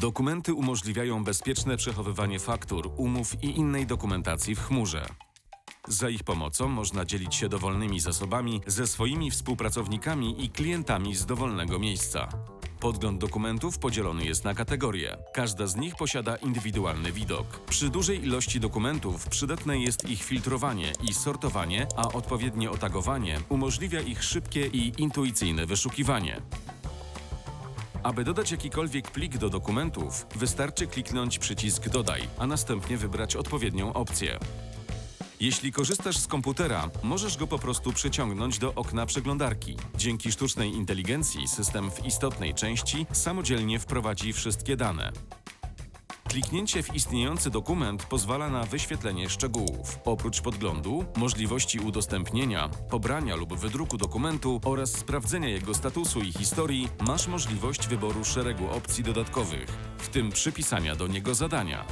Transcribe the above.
Dokumenty umożliwiają bezpieczne przechowywanie faktur, umów i innej dokumentacji w chmurze. Za ich pomocą można dzielić się dowolnymi zasobami ze swoimi współpracownikami i klientami z dowolnego miejsca. Podgląd dokumentów podzielony jest na kategorie. Każda z nich posiada indywidualny widok. Przy dużej ilości dokumentów przydatne jest ich filtrowanie i sortowanie, a odpowiednie otagowanie umożliwia ich szybkie i intuicyjne wyszukiwanie. Aby dodać jakikolwiek plik do dokumentów, wystarczy kliknąć przycisk Dodaj, a następnie wybrać odpowiednią opcję. Jeśli korzystasz z komputera, możesz go po prostu przeciągnąć do okna przeglądarki. Dzięki sztucznej inteligencji system w istotnej części samodzielnie wprowadzi wszystkie dane. Kliknięcie w istniejący dokument pozwala na wyświetlenie szczegółów. Oprócz podglądu, możliwości udostępnienia, pobrania lub wydruku dokumentu oraz sprawdzenia jego statusu i historii, masz możliwość wyboru szeregu opcji dodatkowych, w tym przypisania do niego zadania.